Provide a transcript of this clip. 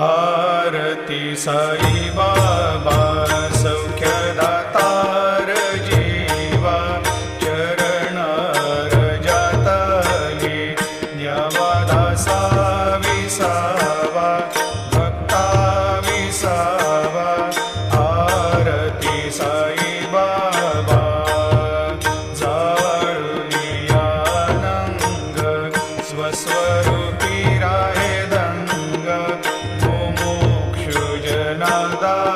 आरती साई बाबा सौख्यदा तारजीवा चरणजाता ये सा विसा भक्ता विसा वा आरती सायिबाबा सियानन्द स्वस्वरूपी I'm not Nanda.